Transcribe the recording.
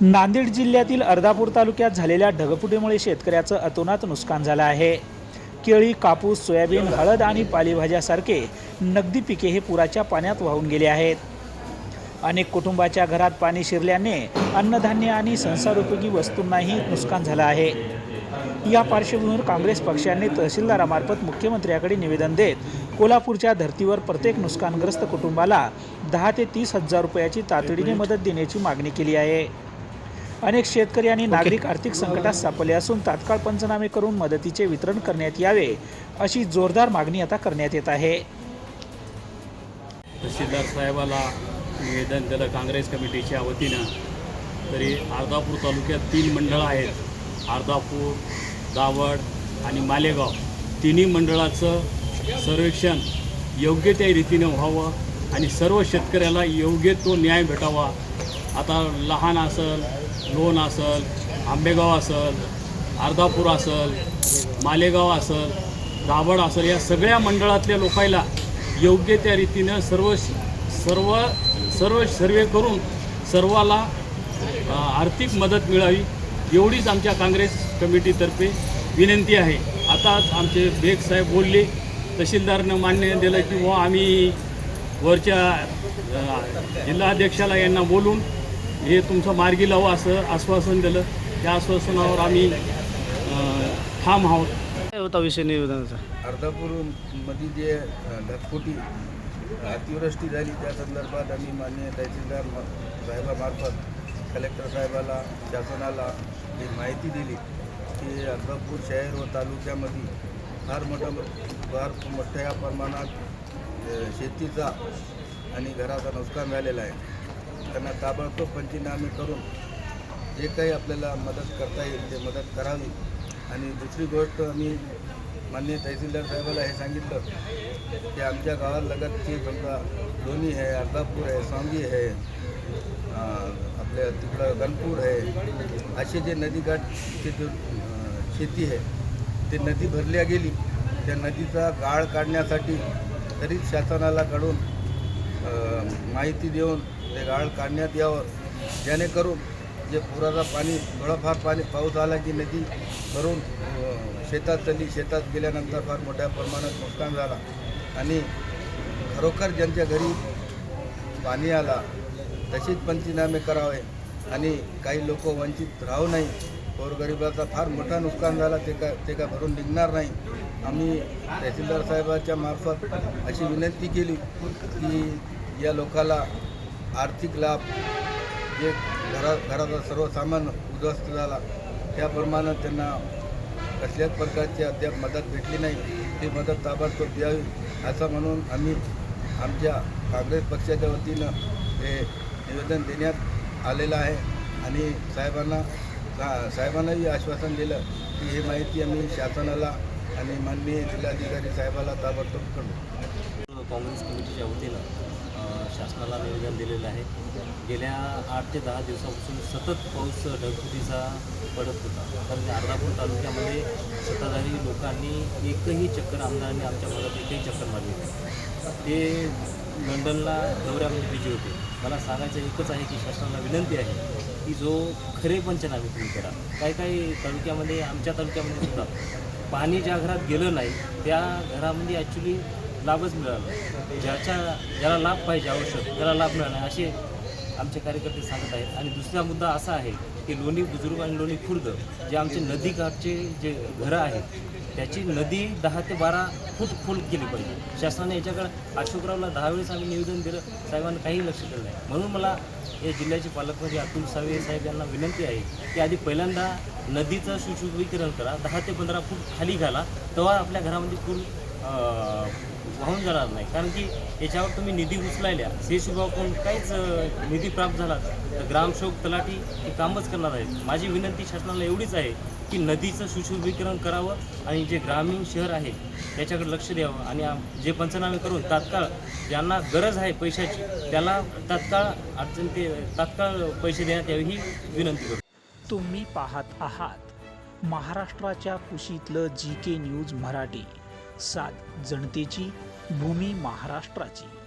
नांदेड जिल्ह्यातील अर्धापूर तालुक्यात झालेल्या ढगफुटीमुळे शेतकऱ्याचं अतोनात नुकसान झालं आहे. केळी कापूस सोयाबीन हळद आणि पालेभाज्यासारखे नगदी पिके हे पुराच्या पाण्यात वाहून गेले आहेत. अनेक कुटुंबाच्या घरात पाणी शिरल्याने अन्नधान्य आणि संसारोपयोगी वस्तूंनाही नुकसान झालं आहे. या पार्श्वभूमीवर काँग्रेस पक्षाने तहसीलदारामार्फत मुख्यमंत्र्याकडे निवेदन देत कोल्हापूरच्या धर्तीवर प्रत्येक नुकसानग्रस्त कुटुंबाला दहा ते तीस हजार रुपयाची तातडीने मदत देण्याची मागणी केली आहे. अनेक शेतकरी आणि नागरिक आर्थिक संकटात सापडले असून तात्काळ पंचनामे करून मदतीचे वितरण करण्यात यावे अशी जोरदार मागणी आता करण्यात येत आहे. तहसीलदार साहेबाला निवेदन दिलं काँग्रेस कमिटीच्या वतीनं. तरी अर्धापूर तालुक्यात तीन मंडळं आहेत. अर्धापूर दावड आणि मालेगाव. तिन्ही मंडळाचं सर्वेक्षण योग्य त्या रीतीनं व्हावं आणि सर्व शेतकऱ्याला योग्य तो न्याय भेटावा. आता लहान असल लोण असेल आंबेगाव असेल अर्धापूर असेल मालेगाव असेल दाभड असेल या सगळ्या मंडळातल्या लोकायला योग्य त्या रीतीनं सर्व सर्व सर्व सर्वे करून सर्वाला आर्थिक मदत मिळावी एवढीच आमच्या काँग्रेस कमिटीतर्फे विनंती आहे. आताच आमचे बेग साहेब बोलले तहसीलदारनं मान्य दिलं की व आम्ही वरच्या जिल्हाध्यक्षाला यांना बोलून हे तुमचं मार्गी लावा असं आश्वासन दिलं. त्या आश्वासनावर आम्ही ठाम आहोत. काय होता विषय निवेदनाचा? अर्धापूरमध्ये जे अ, ढगफुटी अतिवृष्टी झाली त्या संदर्भात आम्ही माननीय तहसीलदार म- साहेबामार्फत कलेक्टर साहेबाला शासनाला ही माहिती दिली की अर्धापूर शहर व तालुक्यामध्ये फार मोठं फार मोठ्या प्रमाणात शेतीचा आणि घराचा नुकसान झालेला आहे. त्यांना ताबडतोब पंचनामे करून जे काही आपल्याला मदत करता येईल ते मदत करावी. आणि दुसरी गोष्ट आम्ही माननीय तहसीलदार साहेबाला हे सांगितलं की आमच्या गावालगतची समजा लोणी आहे अर्धापूर आहे सांगी आहे आपल्या तिकडं गणपूर आहे. असे जे नदीकाठचे जो शेती आहे ते नदी भरल्या गेली. त्या नदीचा गाळ काढण्यासाठी तरी शासनाला कडून माहिती देऊन ते गाळ काढण्यात यावं. जेणेकरून जे पुराचा पाणी थोडंफार पाणी पाऊस आला की नदी भरून शेतात चालली शेतात गेल्यानंतर फार मोठ्या प्रमाणात नुकसान झाला. आणि खरोखर ज्यांच्या घरी पाणी आला तशीच पंचनामे करावे. आणि काही लोक वंचित राहू नाही गोरगरिबाचा फार मोठा नुकसान झाला ते का ते का भरून निघणार नाही. आम्ही तहसीलदार साहेबाच्या मार्फत अशी विनंती केली की या लोकाला आर्थिक लाभ जे घरा घराचा सर्व सामान उद्ध्वस्त झाला त्याप्रमाणे त्यांना कसल्याच प्रकारची अद्याप मदत भेटली नाही. ती मदत ताबडतोब द्यावी असं म्हणून आम्ही आमच्या काँग्रेस पक्षाच्या वतीनं हे निवेदन देण्यात आलेलं आहे. आणि साहेबांना सा- साहेबांनाही आश्वासन दिलं की ही माहिती आम्ही शासनाला आणि माननीय जिल्हाधिकारी साहेबाला ताबडतोब करू काँग्रेस कमिटीच्या वतीनं शासनाला निवेदन दिलेलं आहे. गेल्या आठ ते दहा दिवसापासून सतत पाऊस ढगफुटीचा पडत होता. कारण अर्धापूर तालुक्यामध्ये सत्ताधारी लोकांनी एकही चक्कर आमदारांनी आमच्या भागात एकही चक्कर मारली नाही. ते लंडनला दौऱ्यामध्ये बिजी होते. मला सांगायचं एकच आहे की शासनाला विनंती आहे की जो खरे पंचनामे तुम्ही करा. काही काही तालुक्यामध्ये आमच्या तालुक्यामध्ये सुद्धा पाणी ज्या घरात गेलं नाही त्या घरामध्ये ॲक्च्युली लाभच मिळाला. ज्याच्या ज्याला लाभ पाहिजे आवश्यक त्याला लाभ मिळाला असे आमचे कार्यकर्ते सांगत आहेत. आणि दुसरा मुद्दा असा आहे की लोणी बुजुर्ग आणि लोणी खुर्द जे आमचे नदीकाठचे जे घरं आहेत त्याची नदी दहा ते बारा फूट खोल केली पाहिजे. शासनाने याच्याकडे अशोकरावला दहा वेळेस आम्ही निवेदन दिलं. साहेबांना काही लक्ष दिलं नाही. म्हणून मला या जिल्ह्याचे पालकमंत्री अतुल सावे साहेब यांना विनंती आहे की आधी पहिल्यांदा नदीचं सुशोभीकरण करा. दहा ते पंधरा फूट खाली घाला. तेव्हा आपल्या घरामध्ये पूर वाहून जाणार नाही. कारण की याच्यावर तुम्ही निधी उचलायल्या सेस विभागाकडून काहीच निधी प्राप्त झाला तर ग्रामसेवक तलाठी हे कामच करणार आहेत. माझी विनंती शासनाला एवढीच आहे की नदीचं सुशोभीकरण करावं आणि जे ग्रामीण शहर आहे त्याच्याकडे लक्ष द्यावं. आणि आम- जे पंचनामे करून तात्काळ ज्यांना गरज आहे पैशाची त्याला तात्काळ अडचण ते तात्काळ पैसे देण्यात यावे ही विनंती करतो. तुम्ही पाहत आहात महाराष्ट्राच्या कुशीतलं जी के न्यूज मराठी. सात जनतेची भूमी महाराष्ट्राची.